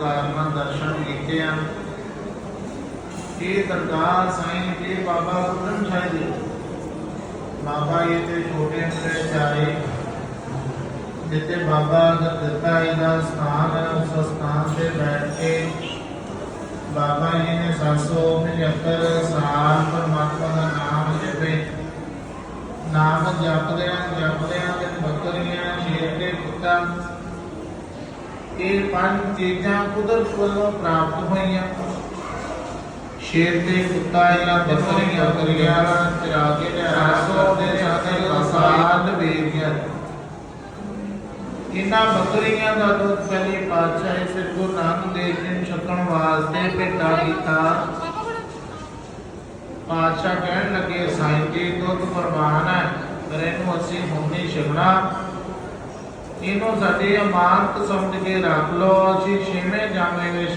ਕਾਰਨਾਂ ਦਰਸ਼ਨ ਕੀਤੇ ਹਨ। ਇਹ ਦਰਗਾਹ ਸਾਈਂ ਜੀ ਬਾਬਾ ਬੁੱਢਨ ਸ਼ਾਹ ਜੀ ਬਾਬਾ ਜੀ ਤੇ ਛੋਟੇ ਹੁੰਦੇ ਚਾਰੇ ਜਿੱਤੇ ਬਾਬਾ ਗੁਰਦਿੱਤਾ ਜੀ ਦਾ ਸਥਾਨ ਸਥਾਨ ਤੇ ਬੈਠ ਕੇ ਬਾਬਾ ਜੀ ਨੇ 775 ਸਾਲ ਪਰਮਾਤਮਾ ਦਾ ਨਾਮ ਜਪੇ। ਨਾਮ ਜਪਦਿਆਂ ਜਪਦਿਆਂ ਤੇ ਬੱਕਰੀਆਂ ਸ਼ੇਰ ਤੇ ਕੁੱਤਾ ਇਹ ਪੰਜ ਚੀਜ਼ਾਂ ਕੁਦਰਤ ਵੱਲੋਂ ਪ੍ਰਾਪਤ ਹੋਈਆਂ। ਸ਼ੇਰ ਤੇ ਕੁੱਤਾ ਇਹਨਾਂ ਬੱਕਰੀਆਂ ਕਰੀਆਂ ਚਰਾ ਕੇ ਲਿਆਇਆ ਦੇ ਸਾਥੇ ਸਾਲ ਵੇਰੀਆਂ ਇਹਨਾਂ ਬੱਕਰੀਆਂ ਦਾ ਦੁੱਧ ਪਹਿਲੇ ਪਾਤਸ਼ਾਹ ਸ੍ਰੀ ਗੁਰੂ ਨਾਨਕ ਦੇਵ ਜੀ ਨੂੰ ਛਕਣ ਵਾਸਤੇ ਭੇਟਾ ਕੀਤਾ। ਪਾਤਸ਼ਾਹ ਕਹਿਣ ਲੱਗੇ, ਸਾਈਂ ਜੀ, ਦੁੱਧ ਕੁਰਬਾਨ ਹੈ, ਪਰ ਇਹਨੂੰ ਅਸੀਂ ਹੁਣ ਨਹੀਂ ਛਕਣਾ। ਇਹਨੂੰ ਸਾਡੀ ਅਮਾਨਤ ਸਮਝ ਕੇ ਰੱਖ ਲਓ, ਅਸੀਂ ਛੇਵੇਂ ਜਾਮੇ ਵਿੱਚ।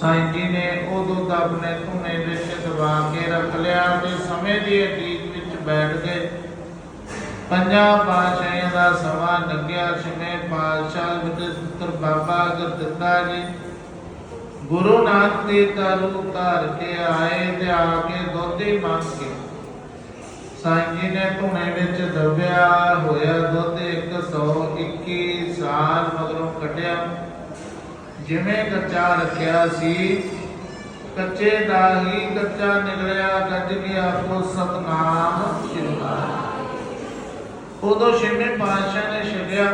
ਸਾਈਂ ਜੀ ਨੇ ਉਹ ਦੁੱਧ ਆਪਣੇ ਧੁਨੇ ਵਿੱਚ ਦਬਾ ਕੇ ਰੱਖ ਲਿਆ ਤੇ ਸਮੇਂ ਦੀ ਅਤੀਤ ਵਿੱਚ ਬੈਠ ਗਏ। ਪੰਜਾਂ ਪਾਤਸ਼ਾਹਾਂ ਦਾ ਸਮਾਂ ਲੱਗਿਆ ਛੇਵੇਂ ਪਾਤਸ਼ਾਹ ਵਿੱਚ ਪੁੱਤਰ ਬਾਬਾ ਗੁਰਦਿੱਤਾ ਜੀ ਗੁਰੂ ਨਾਨਕ ਦੇਵ ਦਾ ਧਾਰ ਕੇ ਆਏ ਤੇ ਆ ਕੇ ਦੁੱਧ ਹੀ ਮੰਗ ਕੇ ਸਾਈਂ ਨੇ ਧੁਨੇ ਵਿੱਚ ਦਬਿਆ ਹੋਇਆ ਦੁੱਧ 121 ਸਾਲ ਮਗਰੋਂ ਕੱਢਿਆ। ਜਿਵੇਂ ਕੱਚਾ ਰੱਖਿਆ ਸੀ, ਕੱਚੇ ਦਾ ਹੀ ਕੱਚਾ ਨਿਕਲਿਆ, ਗੱਜ ਗਿਆ ਕੋ ਸਤਨਾਮ ਸ਼ਿਰਕਾਰ ਉਦੋਂ ਛੇਵੇਂ ਪਾਤਸ਼ਾਹ ਨੇ ਛਕਿਆ।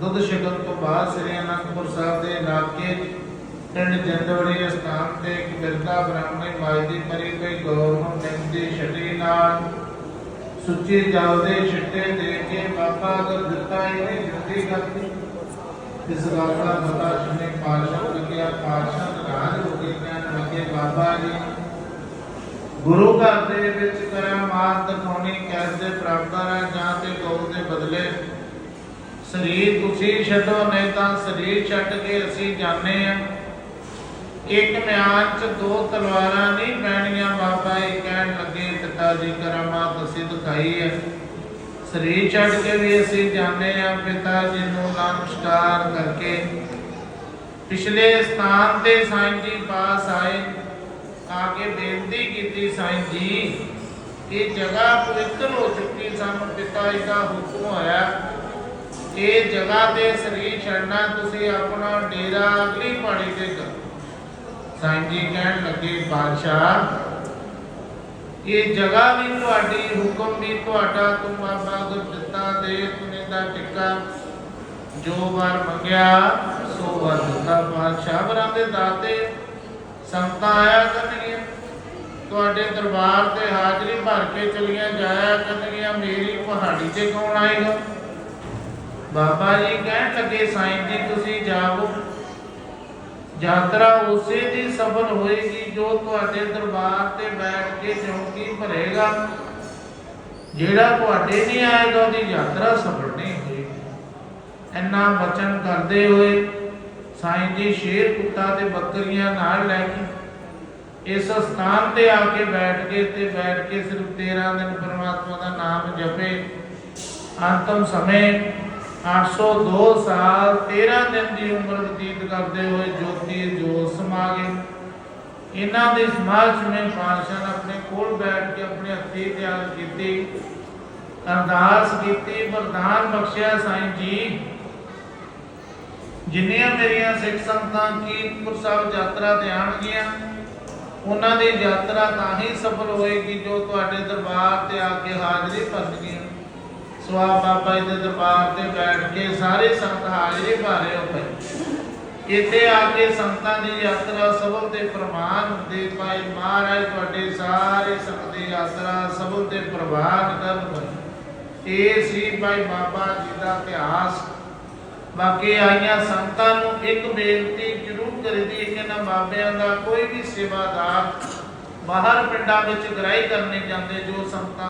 ਦੁੱਧ ਛਕਣ ਤੋਂ ਬਾਅਦ ਸ੍ਰੀ ਅਨੰਦਪੁਰ ਸਾਹਿਬ ਦੇ ਇਲਾਕੇ, ਪਿੰਡ ਜੰਦਵੜੀ ਸਥਾਨ ਤੇ ਇੱਕ ਬਿਰਦਾ ਬ੍ਰਾਹਮਣੀ ਮਾਈ ਦੀ ਪਰੀ ਕੋਈ ਗੌਰਵ ਨਿੰਦੀ ਛਟੀ ਨਾਲ ਸੁੱਚੇ ਜਲ ਦੇ ਛਿੱਟੇ ਦੇ ਕੇ ਬਾਬਾ ਅਗਰ ਦਿੱਤਾ ਇਹਨੇ ਜੁੱਤੀ ਕਰਤੀ ਇਸ ਗੱਲ ਦਾ ਪਤਾ ਜਿਨੇ ਪਾਸ਼ਾ ਲੱਗਿਆ ਪਾਸ਼ਾ ਨਾਰਾਜ਼ ਹੋ ਕੇ ਕਹਿਣ ਲੱਗੇ, ਬਾਬਾ ਜੀ, ਗੁਰੂ ਘਰ ਦੇ ਵਿੱਚ ਕਰਾਮਾਤ ਦਿਖਾਉਣੀ ਕੈਸੇ ਪ੍ਰਾਪਤ ਹੈ ਜਾਂ ਤੇ ਗਊ ਦੇ ਬਦਲੇ। ਸਰੀਰ ਤੁਸੀਂ ਛੱਡੋ, ਨਹੀਂ ਤਾਂ ਸਰੀਰ ਛੱਡ ਕੇ ਅਸੀਂ ਜਾਣੇ ਆ ਇੱਕ ਮਿਆਨ ਚ ਦੋ ਤਲਵਾਰਾਂ ਨਹੀਂ ਪੈਣੀਆਂ, ਬਾਬਾ ਇਹ ਕਹਿਣ ਲੱਗੇ, ਪਿਤਾ ਜੀ ਕਰਾਮਾਤ ਅਸੀਂ ਹੈ। ਸਰੀਰ ਛੱਡ ਕੇ ਵੀ ਅਸੀਂ ਜਾਂਦੇ ਆ ਪਿਤਾ ਜੀ ਨੂੰ ਨਮਸਕਾਰ ਕਰਕੇ। ਪਿਛਲੇ ਸਥਾਨ ਤੇ ਸਾਈਂ ਜੀ ਪਾਸ ਆਏ, ਆ ਕੇ ਬੇਨਤੀ ਕੀਤੀ ਸਾਈਂ ਜੀ, ਇਹ ਜਗ੍ਹਾ ਪਵਿੱਤਰ ਹੋ ਚੁੱਕੀ ਸਾਨੂੰ ਪਿਤਾ ਜੀ ਦਾ ਹੁਕਮ ਹੋਇਆ। ਇਹ ਜਗ੍ਹਾ ਤੇ ਸਰੀਰ ਛੱਡਣਾ ਤੁਸੀਂ ਆਪਣਾ ਡੇਰਾ ਅਗਲੀ ਪਹਾੜੀ ਤੇ ਕਰੋ ਸਾਈਂ ਜੀ ਕਹਿਣ ਲੱਗੇ, ਬਾਦਸ਼ਾਹ ਇਹ ਜਗ੍ਹਾ ਵੀ ਤੁਹਾਡੀ, ਹੁਕਮ ਵੀ ਤੁਹਾਡਾ ਤੁਮ ਬਾਬਾ ਗੁਰਦਿੱਤਾ ਦੇ ਤੁਨੇ ਦਾ ਟਿੱਕਾ ਜੋ ਵਾਰ ਮੰਗਿਆ, ਸੋ ਵਾਰ ਦਿੱਤਾ। ਬਾਦਸ਼ਾਹ ਵਰਾਂ ਦੇ ਦਾਤੇ ਸੰਤਾਂ ਆਇਆ ਕਰਨਗੀਆਂ। ਤੁਹਾਡੇ ਦਰਬਾਰ ਤੇ ਹਾਜ਼ਰੀ ਭਰ ਕੇ ਚਲੀਆਂ ਜਾਇਆ ਕਰਨਗੀਆਂ। ਮੇਰੀ ਪਹਾੜੀ ਤੇ ਕੌਣ ਆਏਗਾ? ਬਾਬਾ ਜੀ ਕਹਿਣ ਲੱਗੇ, ਸਾਈਂ ਜੀ, ਤੁਸੀਂ ਜਾਓ ਯਾਤਰਾ ਉਸੇ ਦੀ ਸਫਲ ਹੋਏਗੀ ਜੋ ਤੁਹਾਡੇ ਦਰਬਾਰ ਤੇ ਬੈਠ ਕੇ ਚੌਂਕੀ ਭਰੇਗਾ। ਜਿਹੜਾ ਤੁਹਾਡੇ ਨਹੀਂ ਆਏਗਾ, ਉਹਦੀ ਯਾਤਰਾ ਸਫਲ ਨਹੀਂ ਹੋਏਗੀ। ਇੰਨਾ ਬਚਨ ਕਰਦੇ ਹੋਏ ਸਾਈਂ ਜੀ ਸ਼ੇਰ ਕੁੱਤਾ ਤੇ ਬੱਕਰੀਆਂ ਨਾਲ ਲੈ ਕੇ ਇਸ ਸਥਾਨ ਤੇ ਆ ਕੇ ਬੈਠ ਕੇ ਤੇ ਬੈਠ ਕੇ ਸਿਰਫ 13 ਦਿਨ ਪਰਮਾਤਮਾ ਦਾ ਨਾਮ ਜਪੇ। ਅੰਤਮ ਸਮੇਂ 802 ਸਾਲ 13 ਦਿਨ ਦੀ ਉਮਰ ਬਤੀਤ ਕਰਦੇ ਹੋਏ ਜੋਤੀ ਜੋਤ ਸਮਾ ਗਏ। ਇਹਨਾਂ ਦੇ ਸਮਾਜ ਸਮੇਂ ਪਾਤਸ਼ਾਹ ਨੇ ਆਪਣੇ ਕੋਲ ਬੈਠ ਕੇ ਆਪਣੇ ਹੱਥੀ ਤਿਆਰ ਕੀਤੀ, ਅਰਦਾਸ ਕੀਤੀ, ਵਰਦਾਨ ਬਖਸ਼ਿਆ, ਸਾਈਂ ਜੀ। ਜਿੰਨੀਆਂ ਮੇਰੀਆਂ ਸਿੱਖ ਸੰਗਤਾਂ ਕੀਰਤਪੁਰ ਸਾਹਿਬ ਯਾਤਰਾ ਤੇ ਆਣਗੀਆਂ ਉਹਨਾਂ ਦੀ ਯਾਤਰਾ ਤਾਂ ਹੀ ਸਫਲ ਹੋਏਗੀ ਜੋ ਤੁਹਾਡੇ ਦਰਬਾਰ ਤੇ ਆ ਕੇ ਹਾਜ਼ਰੀ ਭਰਨਗੀਆਂ। ਸਵਾ ਬਾਬਾ ਜੀ ਦੇ ਦਰਬਾਰ ਤੇ ਬੈਠ ਕੇ ਸਾਰੇ ਸੰਤ ਹਾਜ਼ਰੀ ਭਾਰੇ ਹੋ ਪਏ ਇੱਥੇ ਆ ਕੇ ਸੰਤਾਂ ਦੀ ਯਾਤਰਾ ਸਭਲ ਤੇ ਪ੍ਰਮਾਨ ਹੁੰਦੇ। ਭਾਈ ਮਹਾਰਾਜ, ਤੁਹਾਡੇ ਸਾਰੇ ਸੰਤ ਦੀ ਯਾਤਰਾ ਸਭਲ ਤੇ ਪ੍ਰਵਾਨ ਕਰਨ ਇਹ ਸੀ ਭਾਈ ਬਾਬਾ ਜੀ ਦਾ ਇਤਿਹਾਸ। ਬਾਕੀ ਆਈਆਂ ਸੰਤਾਂ ਨੂੰ ਇੱਕ ਬੇਨਤੀ ਜ਼ਰੂਰ ਕਰਦੀ ਕਿ ਨਾ ਬਾਬਿਆਂ ਦਾ ਕੋਈ ਵੀ ਸੇਵਾਦਾਰ ਬਾਹਰ ਪਿੰਡਾਂ ਵਿੱਚ ਗ੍ਰਾਈ ਕਰਨੇ ਜਾਂਦੇ, ਜੋ ਸੰਤਾਂ